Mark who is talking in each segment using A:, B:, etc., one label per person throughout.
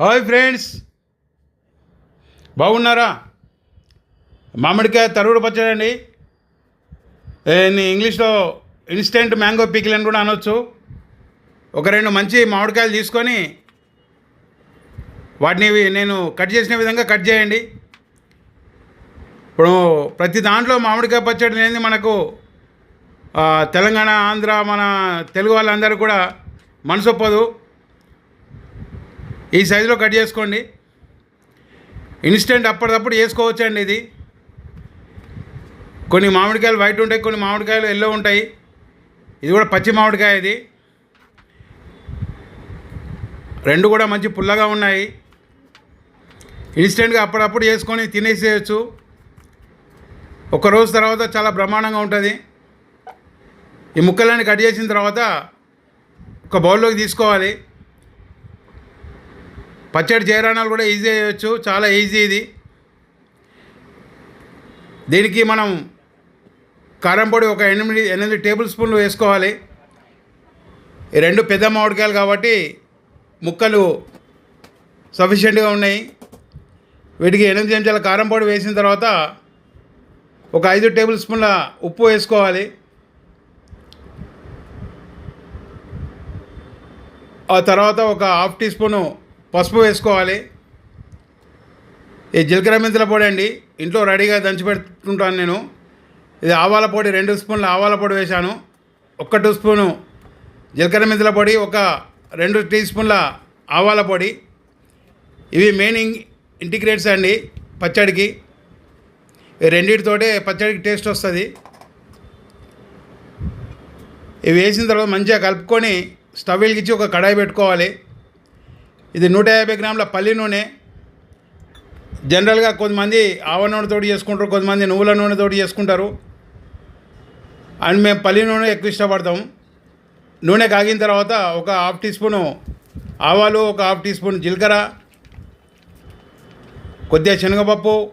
A: Hi friends బాగున్నారా? మామిడికాయ తరుగుడు పచ్చడి అండి ఇంగ్లీష్లో ఇన్స్టెంట్ మ్యాంగో పికిల్ అని కూడా అనొచ్చు. ఒక రెండు మంచి మామిడికాయలు తీసుకొని వాటిని నేను కట్ చేసిన విధంగా కట్ చేయండి. ఇప్పుడు ప్రతి దాంట్లో మామిడికాయ పచ్చడి అనేది మనకు తెలంగాణ ఆంధ్ర మన తెలుగు వాళ్ళందరూ కూడా మనసు ఒప్పదు. ఈ సైజులో కట్ చేసుకోండి. ఇన్స్టెంట్ అప్పటికప్పుడు చేసుకోవచ్చండి ఇది. కొన్ని మామిడికాయలు వైట్ ఉంటాయి కొన్ని మామిడికాయలు ఎల్లో ఉంటాయి. ఇది కూడా పచ్చి మామిడికాయ ఇది. రెండు కూడా మంచి పుల్లగా ఉన్నాయి. ఇన్స్టెంట్గా అప్పుడప్పుడు చేసుకొని తినేసేయచ్చు. ఒక రోజు తర్వాత చాలా బ్రహ్మాండంగా ఉంటుంది. ఈ ముక్కలన్నీ కట్ చేసిన తర్వాత ఒక బౌల్లోకి తీసుకోవాలి. పచ్చడి చేయరాణాలు కూడా ఈజీ చేయొచ్చు చాలా ఈజీ ఇది. దీనికి మనం కారం పొడి ఒక ఎనిమిది ఎనిమిది టేబుల్ స్పూన్లు వేసుకోవాలి. ఈ రెండు పెద్ద మామిడికాయలు కాబట్టి ముక్కలు సఫిషియెంట్గా ఉన్నాయి. వీటికి ఎనిమిది చెంచాల కారం పొడి వేసిన తర్వాత ఒక ఐదు టేబుల్ స్పూన్ల ఉప్పు వేసుకోవాలి. ఆ తర్వాత ఒక హాఫ్ టీ స్పూను పసుపు వేసుకోవాలి. ఈ జీలకర్ర మెంతుల పొడి అండి. ఇంట్లో రెడీగా దంచి పెట్టుకుంటాను నేను. ఇది ఆవాల పొడి రెండు స్పూన్ల ఆవాల పొడి వేశాను. ఒక్క టీ స్పూను జీలకర్ర మెంతుల పొడి ఒక రెండు టీ స్పూన్ల ఆవాల పొడి. ఇవి మెయిన్ ఇంటిగ్రేట్స్ అండి పచ్చడికి. ఈ రెండింటితోటే పచ్చడికి టేస్ట్ వస్తుంది. ఇవి వేసిన తర్వాత మంచిగా కలుపుకొని స్టవ్ వెలిగించి ఒక కడాయి పెట్టుకోవాలి. ఇది నూట యాభై గ్రాముల పల్లి నూనె. జనరల్గా కొంతమంది ఆవ నూనెతో చేసుకుంటారు కొంతమంది నువ్వుల నూనెతో చేసుకుంటారు. అండ్ మేము పల్లి నూనె ఎక్కువ ఇష్టపడతాం. నూనె కాగిన తర్వాత ఒక హాఫ్ టీ స్పూను ఆవాలు ఒక హాఫ్ టీ స్పూన్ జీలకర్ర కొద్దిగా శనగపప్పు.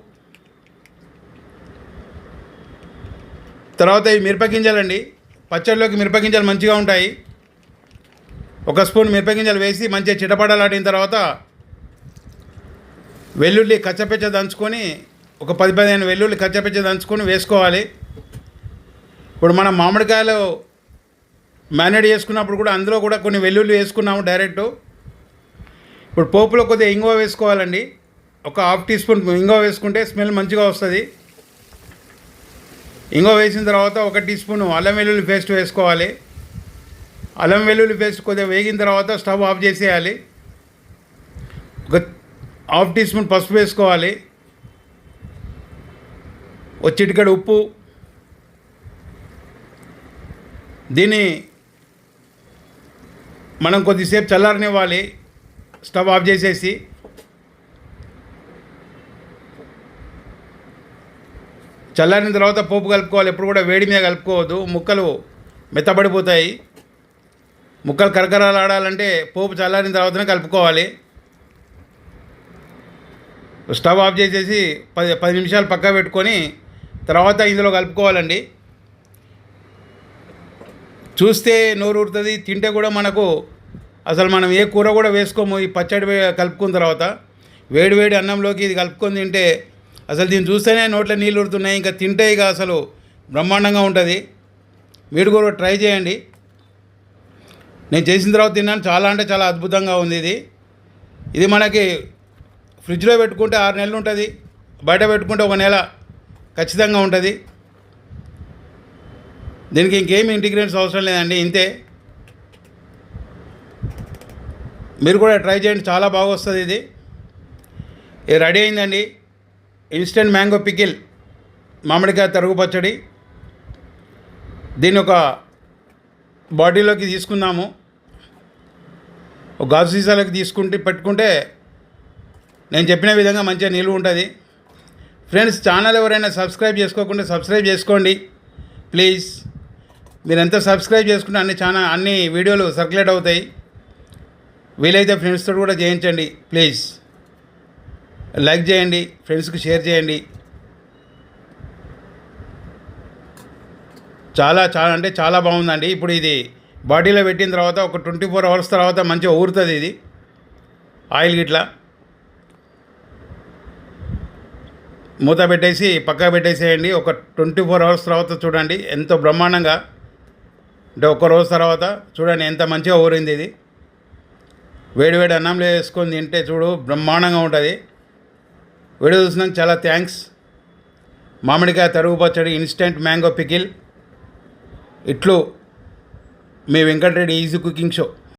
A: తర్వాత ఈ మిరపగింజలండి. పచ్చడిలోకి మిరపగింజలు మంచిగా ఉంటాయి. ఒక స్పూన్ మిరపగింజలు వేసి మంచిగా చిటపడలాడిన తర్వాత వెల్లుల్లి కచ్చపెచ్చ దంచుకొని ఒక పది పదిహేను వెల్లుల్లి కచ్చపెచ్చ దంచుకొని వేసుకోవాలి. ఇప్పుడు మనం మామిడికాయలు మ్యారినేట్ చేసుకున్నప్పుడు కూడా అందులో కూడా కొన్ని వెల్లుల్లి వేసుకున్నాము డైరెక్ట్. ఇప్పుడు పోపులో కొద్దిగా ఇంగువ వేసుకోవాలండి. ఒక హాఫ్ టీ స్పూన్ ఇంగువ వేసుకుంటే స్మెల్ మంచిగా వస్తుంది. ఇంగువ వేసిన తర్వాత ఒక టీ స్పూన్ అల్లం వెల్లుల్లి పేస్ట్ వేసుకోవాలి. అల్లం వెల్లుల్లి పేస్ట్ కొద్దిగా వేగిన తర్వాత స్టవ్ ఆఫ్ చేసేయాలి. ఒక హాఫ్ టీ స్పూన్ పసుపు వేసుకోవాలి. ఒక ఉప్పు. దీన్ని మనం కొద్దిసేపు చల్లారనివ్వాలి. స్టవ్ ఆఫ్ చేసేసి. చల్లారిన తర్వాత పోపు కలుపుకోవాలి. ఎప్పుడు కూడా వేడి మీద కలుపుకోవద్దు. ముక్కలు మెత్తబడిపోతాయి. ముక్కలు కరకరాలు ఆడాలంటే పోపు చల్లారిన తర్వాతనే కలుపుకోవాలి. స్టవ్ ఆఫ్ చేసేసి పది పది నిమిషాలు పక్కా పెట్టుకొని తర్వాత ఇందులో కలుపుకోవాలండి. చూస్తే నోరు ఊరుతుంది తింటే కూడా మనకు అసలు మనం ఏ కూర కూడా వేసుకోము ఈ పచ్చడి కలుపుకున్న తర్వాత. వేడి వేడి అన్నంలోకి ఇది కలుపుకొని తింటే అసలు దీన్ని చూస్తేనే నోట్లో నీళ్ళు ఉడుతున్నాయి ఇంకా తింటే ఇక అసలు బ్రహ్మాండంగా ఉంటుంది. మీరు కూడా ట్రై చేయండి. నేను చేసిన తర్వాత తిన్నాను. చాలా అంటే చాలా అద్భుతంగా ఉంది ఇది. ఇది మనకి ఫ్రిడ్జ్లో పెట్టుకుంటే ఆరు నెలలు ఉంటుంది. బయట పెట్టుకుంటే ఒక నెల ఖచ్చితంగా ఉంటుంది. దీనికి ఇంకేమి ఇంటిగ్రేట్స్ అవసరం లేదండి ఇంతే. మీరు కూడా ట్రై చేయండి చాలా బాగా వస్తుంది ఇది. ఇది రెడీ అయిందండి. ఇన్స్టెంట్ మ్యాంగో పికిల్ మామిడికాయ తరుగు పచ్చడి. దీన్ని ఒక బాడీలోకి తీసుకుందాము. గాజు సీసాలోకి తీసుకుంటే పెట్టుకుంటే నేను చెప్పిన విధంగా మంచిగా నిలువ ఉంటుంది. ఫ్రెండ్స్ ఛానల్ ఎవరైనా సబ్స్క్రైబ్ చేసుకోకుండా సబ్స్క్రైబ్ చేసుకోండి. ప్లీజ్ మీరు ఎంత సబ్స్క్రైబ్ చేసుకుంటే అన్ని చాలా అన్ని వీడియోలు సర్క్యులేట్ అవుతాయి. వీలైతే ఫ్రెండ్స్తో కూడా చేయించండి. ప్లీజ్ లైక్ చేయండి. ఫ్రెండ్స్కి షేర్ చేయండి. చాలా చాలా అంటే చాలా బాగుందండి. ఇప్పుడు ఇది బాడీలో పెట్టిన తర్వాత ఒక ట్వంటీ ఫోర్ అవర్స్ తర్వాత మంచిగా ఊరుతుంది ఇది. ఆయిల్ గిట్లా. మూత పెట్టేసి పక్క పెట్టేసేయండి. ఒక ట్వంటీ ఫోర్ అవర్స్ తర్వాత చూడండి. ఎంతో బ్రహ్మాండంగా. అంటే ఒక రోజు తర్వాత చూడండి ఎంత మంచిగా ఊరింది ఇది. వేడి వేడి అన్నంలో వేసుకొని తింటే చూడు బ్రహ్మాండంగా ఉంటుంది. వీడియో చూసినాక చాలా థ్యాంక్స్. మామిడికాయ తరుగు పచ్చడి ఇన్స్టెంట్ మ్యాంగో పికిల్. ఇట్లు మీ వెంకటరెడ్డి ఈజీ కుకింగ్ షో.